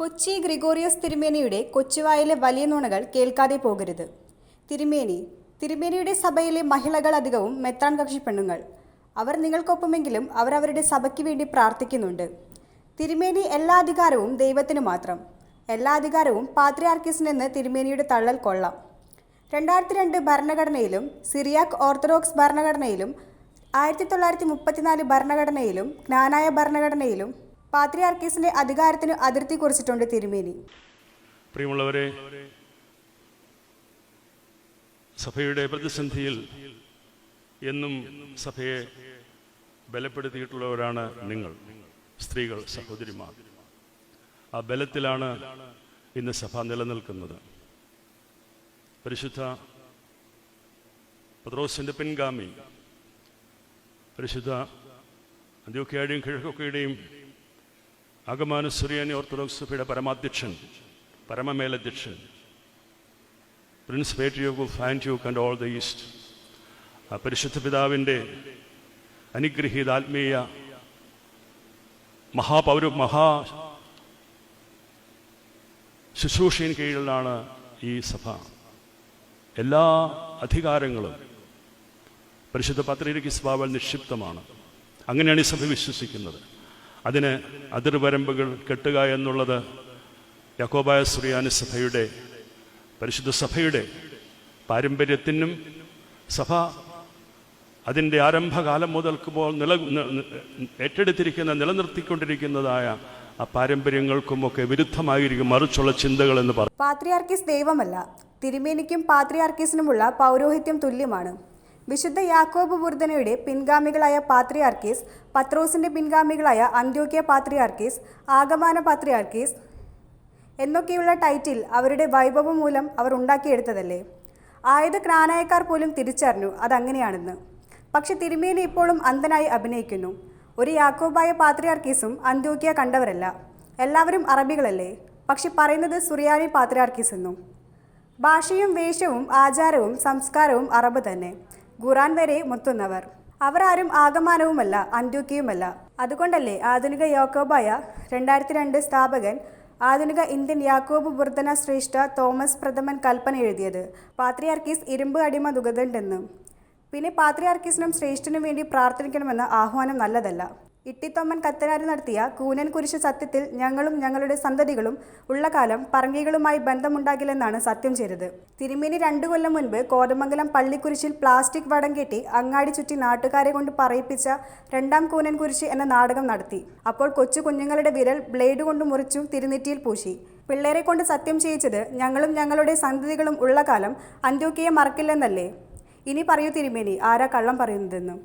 കൊച്ചി ഗ്രിഗോറിയസ് തിരുമേനിയുടെ കൊച്ചുവായിലെ വലിയ നുണകൾ കേൾക്കാതെ പോകരുത്. തിരുമേനി തിരുമേനിയുടെ സഭയിലെ മഹിളകൾ അധികവും മെത്രാൻ കക്ഷി പെണ്ണുങ്ങൾ. അവർ നിങ്ങൾക്കൊപ്പമെങ്കിലും അവർ അവരുടെ സഭയ്ക്ക് വേണ്ടി പ്രാർത്ഥിക്കുന്നുണ്ട്. തിരുമേനി എല്ലാ അധികാരവും ദൈവത്തിന് മാത്രം. എല്ലാ അധികാരവും പാത്രിയാർക്കിസിനെന്ന് തിരുമേനിയുടെ തള്ളൽ കൊള്ളാം. രണ്ടായിരത്തി രണ്ട് ഭരണഘടനയിലും സിറിയാക് ഓർത്തഡോക്സ് ഭരണഘടനയിലും ആയിരത്തി തൊള്ളായിരത്തി മുപ്പത്തിനാല് ഭരണഘടനയിലും ജ്ഞാനായ ഭരണഘടനയിലും പാത്രിയാർക്കീസിന്റെ അധികാരത്തിന് അതിർത്തി കുറിച്ചിട്ടുണ്ട് തിരുമേനി. പ്രിയമുള്ളവരെ സഭയുടെ പ്രതിസന്ധിയിൽ എന്നും സഭയെ ബലപ്പെടുത്തിയിട്ടുള്ളവരാണ് നിങ്ങൾ സ്ത്രീകൾ സഹോദരിമാർ. ആ ബലത്തിലാണ് ഇന്ന് സഭ നിലനിൽക്കുന്നത്. പരിശുദ്ധ പത്രോസിന്റെ പിൻഗാമി പരിശുദ്ധ അന്ത്യോക്കയുടെയും കിഴക്കൊക്കെയുടെയും ആഗമാന സുറിയാനി ഓർത്തഡോക്സ് സഭയുടെ പരമാധ്യക്ഷൻ പരമമേലധ്യക്ഷൻ പ്രിൻസ് പേട്രിയോഗ് ഓഫ് ആന്റ്യൂക്ക് ആൻഡ് ഓൾ ദ ഈസ്റ്റ്. ആ പരിശുദ്ധ പിതാവിന്റെ അനുഗ്രഹീത ആത്മീയ മഹാപൗര മഹാ ശുശ്രൂഷയിൻ കീഴിലാണ് ഈ സഭ. എല്ലാ അധികാരങ്ങളും പരിശുദ്ധ പത്രിക സ്വഭാവം നിക്ഷിപ്തമാണ്. അങ്ങനെയാണ് ഈ സഭ വിശ്വസിക്കുന്നത്. അതിന് അതിർവരമ്പുകൾ കെട്ടുക എന്നുള്ളത് യക്കോബായ സുറിയാനി സഭയുടെ പരിശുദ്ധ സഭയുടെ പാരമ്പര്യത്തിനും സഭ അതിന്റെ ആരംഭകാലം മുതൽക്കുമ്പോൾ നില ഏറ്റെടുത്തിരിക്കുന്ന നിലനിർത്തിക്കൊണ്ടിരിക്കുന്നതായ ആ പാരമ്പര്യങ്ങൾക്കുമൊക്കെ വിരുദ്ധമായിരിക്കും മറിച്ചുള്ള ചിന്തകൾ എന്ന് പറയും പാത്രിയാർക്കീസ് ദൈവമല്ല. തിരുമേനിക്കും പാത്രിയാർക്കീസിനുമുള്ള പൗരോഹിത്യം തുല്യമാണ്. വിശുദ്ധ യാക്കോബ് ബുർദനയുടെ പിൻഗാമികളായ പാത്രിയാർക്കീസ് പത്രോസിന്റെ പിൻഗാമികളായ അന്ത്യോക്യ പാത്രിയാർക്കീസ് ആഗമാന പാത്രിയാർക്കീസ് എന്നൊക്കെയുള്ള ടൈറ്റിൽ അവരുടെ വൈഭവം മൂലം അവർ ഉണ്ടാക്കിയെടുത്തതല്ലേ? ആയത് ക്രാനായക്കാർ പോലും തിരിച്ചറിഞ്ഞു അതങ്ങനെയാണെന്ന്. പക്ഷെ തിരുമേനി ഇപ്പോഴും അന്ധനായി അഭിനയിക്കുന്നു. ഒരു യാക്കോബായ പാത്രിയാർക്കീസും അന്ത്യോക്യ കണ്ടവരല്ല. എല്ലാവരും അറബികളല്ലേ? പക്ഷെ പറയുന്നത് സുറിയാനി പാത്രിയാർക്കീസ് എന്നും. ഭാഷയും വേഷവും ആചാരവും സംസ്കാരവും അറബ് തന്നെ. ഖുറാൻ വരെ മുത്തുന്നവർ. അവർ ആരും ആഗമാനവുമല്ല അന്ത്യൂക്കിയുമല്ല അതുകൊണ്ടല്ലേ ആധുനിക യാക്കോബായ രണ്ടായിരത്തി രണ്ട് സ്ഥാപകൻ ആധുനിക ഇന്ത്യൻ യാക്കോബ് ബുർദന ശ്രേഷ്ഠ തോമസ് പ്രഥമൻ കൽപ്പന എഴുതിയത്. പാത്രിയാർക്കീസ് ഇരുമ്പ് അടിമ ദുഗതണ്ടെന്ന് പിന്നെ പാത്രിയാർക്കീസിനും ശ്രേഷ്ഠനും വേണ്ടി പ്രാർത്ഥിക്കണമെന്ന ആഹ്വാനം നല്ലതല്ല. ഇട്ടിത്തൊമ്മൻ കത്തനാരി നടത്തിയ കൂനൻ കുരിശ് സത്യത്തിൽ ഞങ്ങളും ഞങ്ങളുടെ സന്തതികളും ഉള്ള കാലം പറങ്കികളുമായി ബന്ധമുണ്ടാകില്ലെന്നാണ് സത്യം ചെയ്തത്. തിരുമേനി രണ്ടു കൊല്ലം മുൻപ് കോതമംഗലം പള്ളിക്കുരിശിൽ പ്ലാസ്റ്റിക് വടം കെട്ടി അങ്ങാടി ചുറ്റി നാട്ടുകാരെ കൊണ്ട് പറയിപ്പിച്ച രണ്ടാം കൂനൻ കുരിശ് എന്ന നാടകം നടത്തി. അപ്പോൾ കൊച്ചു കുഞ്ഞുങ്ങളുടെ വിരൽ ബ്ലേഡ് കൊണ്ട് മുറിച്ചും തിരുനെറ്റിയിൽ പൂശി. പിള്ളേരെ കൊണ്ട് സത്യം ചെയ്യിച്ചത് ഞങ്ങളും ഞങ്ങളുടെ സന്തതികളും ഉള്ള കാലം അന്ത്യോക്കിയെ മറക്കില്ലെന്നല്ലേ? ഇനി പറയൂ തിരുമേനി ആരാ കള്ളം പറയുന്നതെന്ന്?